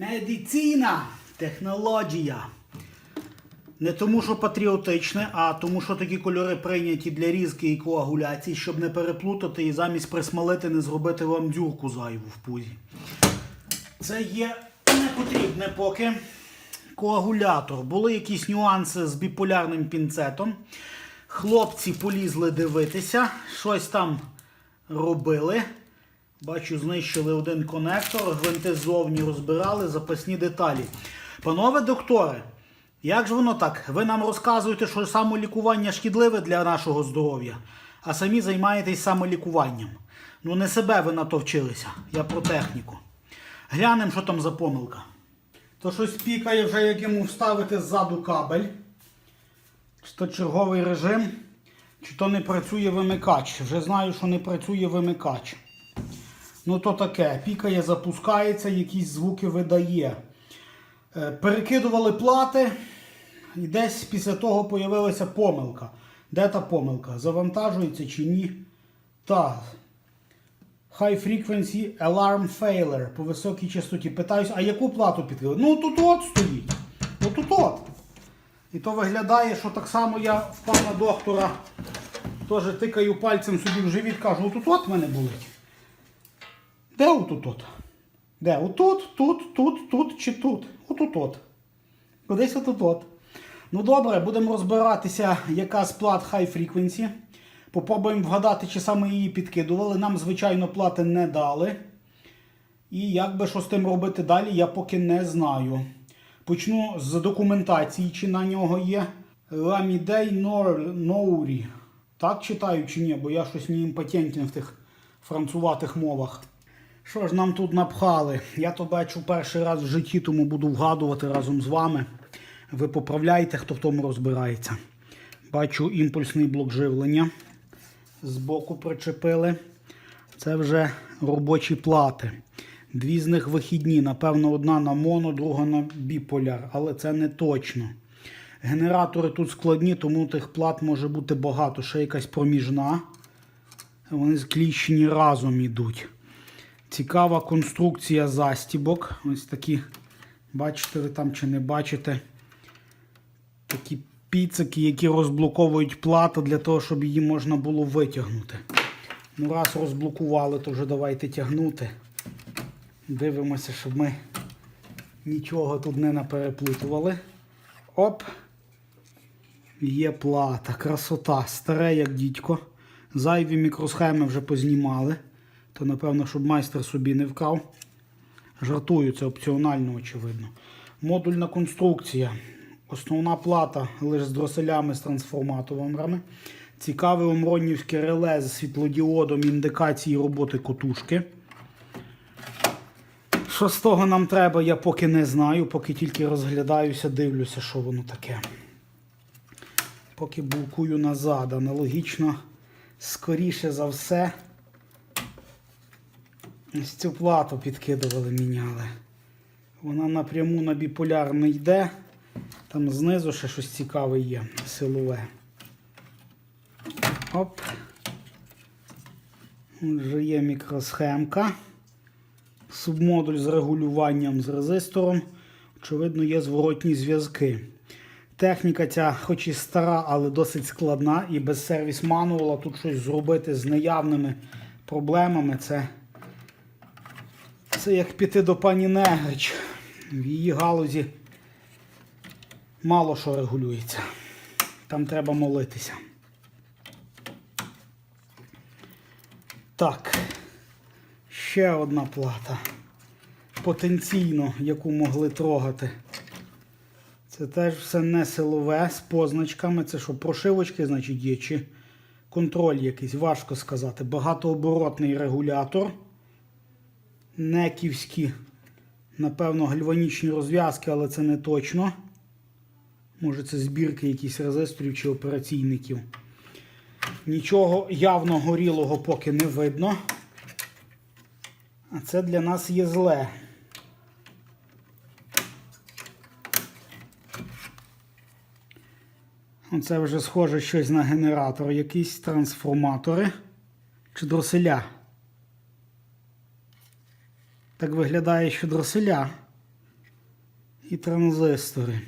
Медицина, технологія. Не тому, що патріотичне, а тому, що такі кольори прийняті для різки і коагуляції, щоб не переплутати і замість присмалити не зробити вам дюрку зайву в пузі. Це є не потрібне поки. Коагулятор. Були якісь нюанси з біполярним пінцетом. Хлопці полізли дивитися, щось там робили. Бачу, знищили один конектор, гвинти ззовні розбирали, запасні деталі. Панове доктори, як ж воно так? Ви нам розказуєте, що самолікування шкідливе для нашого здоров'я, а самі займаєтесь самолікуванням. Ну не себе ви на то вчилися, я про техніку. Глянемо, що там за помилка. То щось пікає вже, як йому вставити ззаду кабель. Чи то черговий режим, чи то не працює вимикач. Вже знаю, що не працює вимикач. Ну то таке, пікає, запускається, якісь звуки видає. Е, Перекидували плати, і десь після того появилася помилка. Де та помилка? Завантажується чи ні? Та. High frequency alarm failure по високій частоті. Питаюсь, а яку плату підкрили? Ну тут от стоїть. Отут от. І то виглядає, що так само я в пана доктора теж тикаю пальцем собі в живіт, кажу, отут от мене болить. Де отут от? Де? Отут, тут, тут, тут чи тут? Отут от. Кудись отут от. Ну добре, будемо розбиратися, яка з плат High Frequency. Попробуємо вгадати, чи саме її підкидували. Нам, звичайно, плати не дали. І як би що з тим робити далі, я поки не знаю. Почну з документації, чи на нього є. Lamidei Nouri. Так читаю чи ні, бо я щось не імпотентний в тих француватих мовах. Що ж нам тут напхали? Я то бачу перший раз в житті, тому буду вгадувати разом з вами. Ви поправляйте, хто в тому розбирається. Бачу імпульсний блок живлення. Збоку причепили. Це вже робочі плати. Дві з них вихідні. Напевно, одна на моно, друга на біполяр, але це не точно. Генератори тут складні, тому тих плат може бути багато. Ще якась проміжна. Вони скліщені разом ідуть. Цікава конструкція застібок. Ось такі, бачите ви там чи не бачите. Такі піцики, які розблоковують плату для того, щоб її можна було витягнути. Ну, раз розблокували, то вже давайте тягнути. Дивимося, щоб ми нічого тут не напереплутували. Оп! Є плата, красота, старе, як дідько. Зайві мікросхеми вже познімали. То, напевно, щоб майстер собі не вкрав. Жартую, це опціонально, очевидно. Модульна конструкція. Основна плата лише з дроселями з трансформаторами. Цікаве омронівське реле з світлодіодом індикації роботи котушки. Що з того нам треба, я поки не знаю, поки тільки розглядаюся, дивлюся, що воно таке. Поки булкую назад, аналогічно, скоріше за все, ось цю плату підкидували, міняли. Вона напряму на біполяр не йде. Там знизу ще щось цікаве є, силове. Оп. Отже, є мікросхемка. Субмодуль з регулюванням з резистором. Очевидно, є зворотні зв'язки. Техніка ця, хоч і стара, але досить складна, і без сервіс мануала тут щось зробити з наявними проблемами. Це, це як піти до пані Негрич. В її галузі мало що регулюється. Там треба молитися. Так, ще одна плата. Потенційно, яку могли трогати. Це теж все не силове з позначками. Це що, прошивочки, значить, є, чи контроль якийсь, важко сказати. Багатооборотний регулятор. Неківські, напевно, гальванічні розв'язки, але це не точно. Може, це збірки якісь резисторів чи операційників. Нічого явно горілого поки не видно. А це для нас є зле. Оце вже схоже щось на генератор, якісь трансформатори чи дроселя. Так виглядає, що дроселя. і транзистори.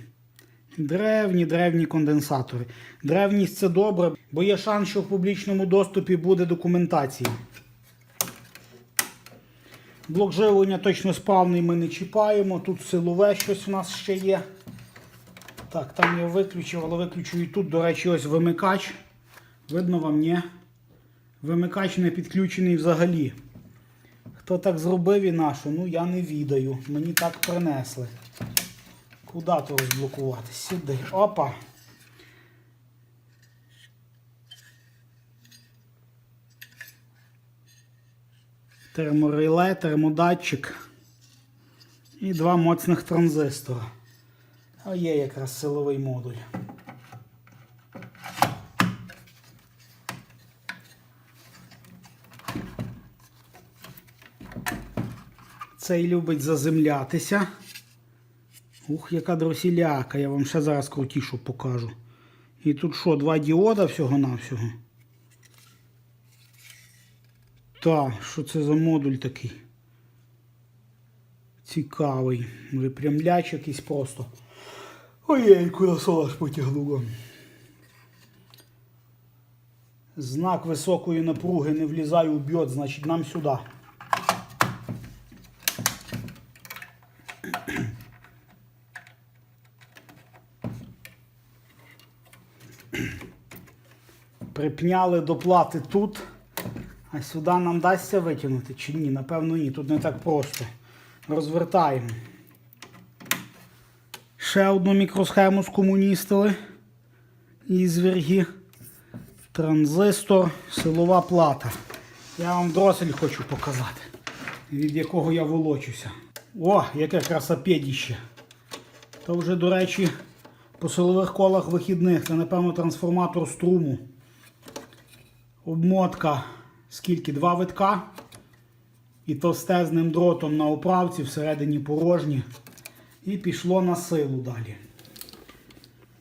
Древні, древні конденсатори. Древність це добре, бо є шанс, що в публічному доступі буде документація. Блок живлення точно справний ми не чіпаємо. Тут силове щось у нас ще є. Так, там я виключив, але виключу і тут, до речі, ось вимикач. Видно вам, ні? Вимикач не підключений взагалі. Хто так зробив і нашу? Ну я не відаю. Мені так принесли. Куди то розблокувати? Сюди. Опа. Термореле, термодатчик і два моцних транзистора. А є якраз силовий модуль. Цей любить заземлятися. Ух, яка дросіляка, я вам ще зараз крутішу покажу. І тут що, два діода всього-навсього? Та, що це за модуль такий? Цікавий. Випрямляч якийсь просто. Ой, куди аж потягнуло. Знак високої напруги не влізає у бьот, значить нам сюди. Припняли до плати тут, а сюди нам дасться витягнути чи ні? Напевно, ні. Тут не так просто. Розвертаємо. Ще одну мікросхему скомуністили. І зверги. Транзистор, силова плата. Я вам дросель хочу показати, від якого я волочуся. О, яке красопедіще. То вже, до речі, по силових колах вихідних. Це, напевно, трансформатор струму. Обмотка, скільки? Два витка. І товстезним дротом на оправці всередині порожні. І пішло на силу далі.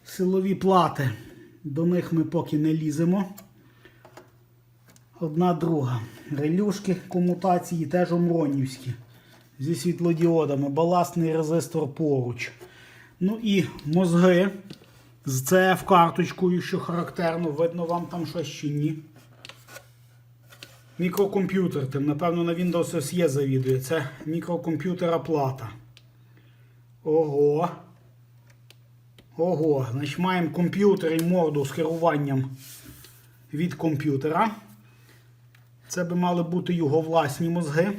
Силові плати. До них ми поки не ліземо. Одна друга. Релюшки комутації теж омронівські. Зі світлодіодами. Баластний резистор поруч. Ну і мозги з CF карточкою, що характерно, видно вам там щось чи ні. Мікрокомп'ютер, тим, напевно, на Windows SE завідує. Це мікрокомп'ютера плата. Ого. Ого, значить маємо комп'ютер і морду з керуванням від комп'ютера. Це би мали бути його власні мозги.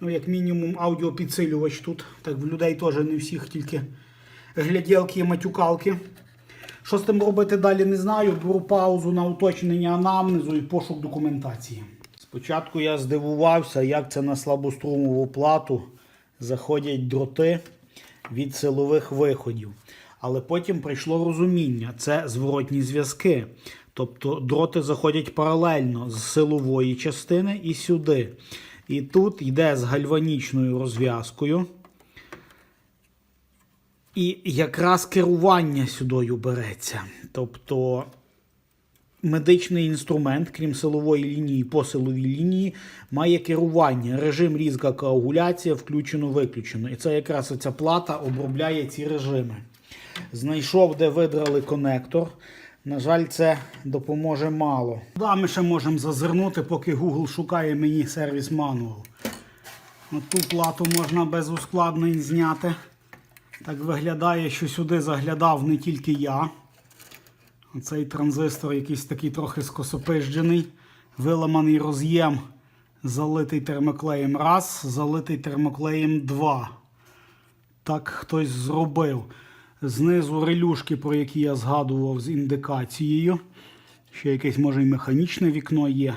Ну, як мінімум, аудіопідсилювач тут. Так в людей теж не всіх, тільки гляділки і матюкалки. Що з тим робити далі, не знаю. Беру паузу на уточнення анамнезу і пошук документації. Спочатку я здивувався, як це на слабострумову плату заходять дроти від силових виходів. Але потім прийшло розуміння, це зворотні зв'язки. Тобто дроти заходять паралельно з силової частини і сюди. І тут йде з гальванічною розв'язкою. І якраз керування сюдою береться. Тобто медичний інструмент, крім силової лінії по силовій лінії, має керування. Режим різка коагуляція включено-виключено. І це якраз ця плата обробляє ці режими. Знайшов, де видрали конектор. На жаль, це допоможе мало. Да, ми ще можемо зазирнути, поки Google шукає мені сервіс мануал. Ту плату можна без ускладнень зняти. Так виглядає, що сюди заглядав не тільки я. Оцей транзистор якийсь такий трохи скосопижджений. Виламаний роз'єм, залитий термоклеєм раз, залитий термоклеєм 2. Так хтось зробив. Знизу релюшки, про які я згадував з індикацією. Ще якесь, може, і механічне вікно є.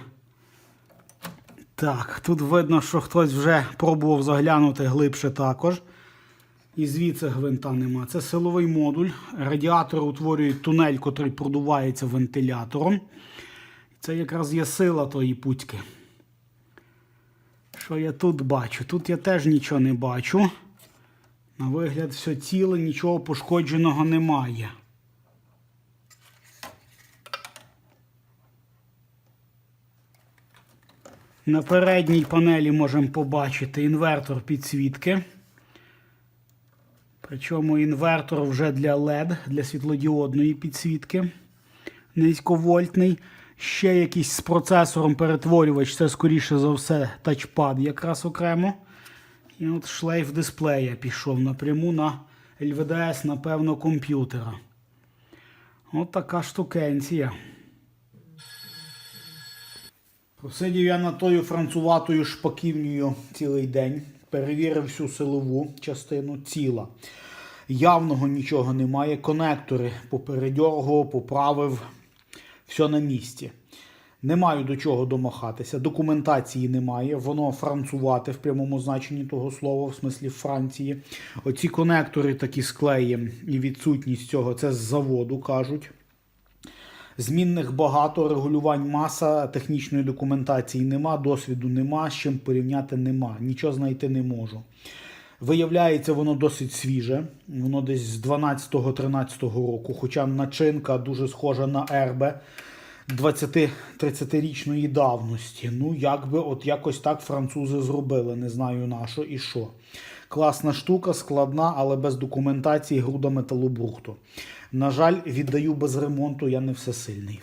Так, тут видно, що хтось вже пробував заглянути глибше також. І звідси гвинта нема. Це силовий модуль. Радіатор утворює тунель, котрий продувається вентилятором. Це якраз є сила тої путьки. Що я тут бачу? Тут я теж нічого не бачу. На вигляд, все ціле, нічого пошкодженого немає. На передній панелі можемо побачити інвертор підсвітки. Причому інвертор вже для LED, для світлодіодної підсвітки. Низьковольтний. Ще якийсь з процесором перетворювач, це скоріше за все тачпад якраз окремо. І от шлейф дисплея пішов напряму на LVDS, напевно, комп'ютера. От така штукенція. Просидів я над тою француватою шпаківнею цілий день. Перевірив всю силову частину ціла. Явного нічого немає. Конектори попередьоргував, поправив. Все на місці. Не маю до чого домахатися. Документації немає. Воно францувати в прямому значенні того слова, в смислі Франції. Оці конектори такі склеєм і відсутність цього це з заводу кажуть. Змінних багато, регулювань маса, технічної документації нема, досвіду нема, з чим порівняти нема. Нічого знайти не можу. Виявляється, воно досить свіже, воно десь з 12-13 року, хоча начинка дуже схожа на Ербе 20-30-річної давності. Ну, якби от якось так французи зробили, не знаю на що і що. Класна штука, складна, але без документації груда металобрухту. На жаль, віддаю без ремонту, я не всесильний.